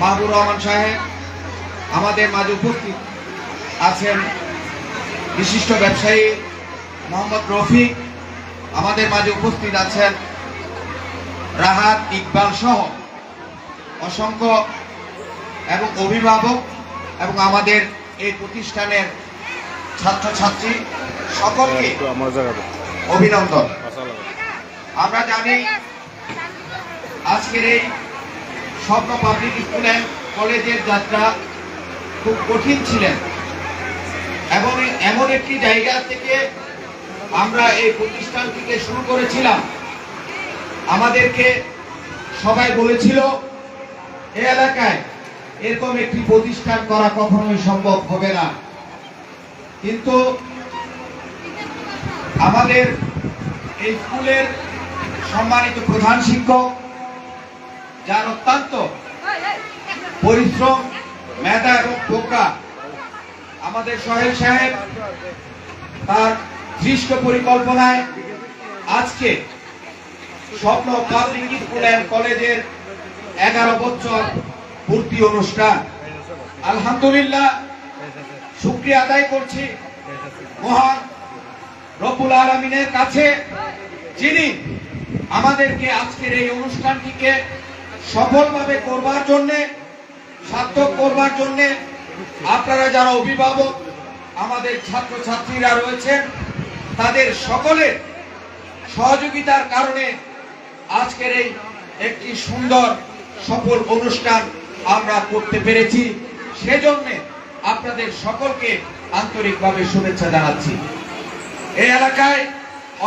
মাহবুর রহমান সাহেব আমাদের মাঝে উপস্থিত আছেন বিশিষ্ট ব্যবসায়ী মোহাম্মদ রফিক আমাদের মাঝে উপস্থিত আছেন রাহাত ইকবাল সহ অসংখ্য এবং অভিভাবক এবং আমাদের এই প্রতিষ্ঠানের ছাত্রছাত্রী সকলকে অভিনন্দন। আমরা জানি আজকের এই স্বপ্ন পাবলিক স্কুল কলেজের যাত্রা খুব কঠিন ছিলেন। এবং এমন একটি জায়গা থেকে আমরা এই প্রতিষ্ঠানটিকে শুরু করেছিলাম। আমাদেরকে সবাই বলেছিল, এ এলাকায় এরকম একটি প্রতিষ্ঠান করা কখনোই সম্ভব হবে না। কিন্তু আমাদের এই স্কুলের সম্মানিত প্রধান শিক্ষক যার অত্যন্ত পরিশ্রম, মেধা এবং প্রজ্ঞা আমাদের সোহেল সাহেব, তার দৃষ্ট পরিকল্পনায় আজকে স্বপ্ন পাবলিক স্কুল অ্যান্ড কলেজের এগারো বছর ভর্তি অনুষ্ঠান। আলহামদুলিল্লাহ, শুক্রিয়া আদায় করছি মহান রব্বুল আলমিনের কাছে, যিনি আমাদেরকে আজকের এই অনুষ্ঠানটিকে সফলভাবে করবার জন্য, সার্থক করবার জন্য আপনারা যারা অভিভাবক, আমাদের ছাত্রছাত্রীরা রয়েছেন, তাদের সকলের সহযোগিতার কারণে আজকের এই একটি সুন্দর সফল অনুষ্ঠান আমরা করতে পেরেছি। সেজন্য আপনাদের সকলকে আন্তরিকভাবে শুভেচ্ছা জানাচ্ছি। এই এলাকায়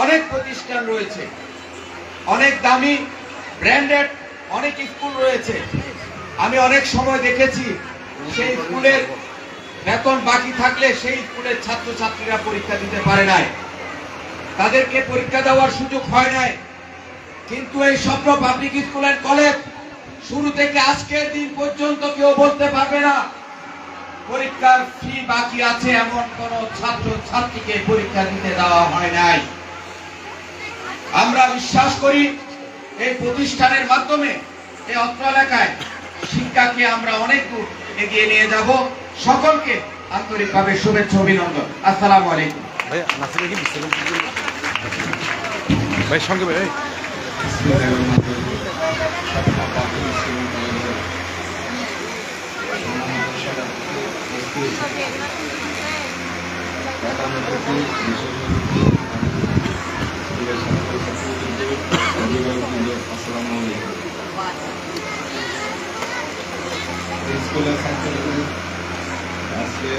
অনেক প্রতিষ্ঠান রয়েছে, অনেক দামি, ব্র্যান্ডেড অনেক স্কুল রয়েছে। আমি অনেক সময় দেখেছি, সেই স্কুলের বেতন বাকি থাকলে সেই স্কুলের ছাত্রছাত্রীরা পরীক্ষা দিতে পারে নাই। তাদেরকে পরীক্ষা দেওয়ার সুযোগ হয় নাই। কিন্তু এই স্বপ্ন পাবলিক স্কুল অ্যান্ড কলেজ, শুরু থেকে আজকের দিন পর্যন্ত কেউ বলতে পারবে না, পরীক্ষার ফি বাকি আছে এমন কোন ছাত্র ছাত্রীকে পরীক্ষা দিতে দেওয়া হয় নাই। আমরা বিশ্বাস করি এই প্রতিষ্ঠানের মাধ্যমে এই অত্র এলাকায় শিক্ষাকে আমরা অনেক দূর এগিয়ে নিয়ে যাব। সকলকে আন্তরিকভাবে শুভেচ্ছা অভিনন্দন। আসসালামু আলাইকুম। ভাই সঙ্গে ভাই এই। স্কুলের ছাত্রদের আজকে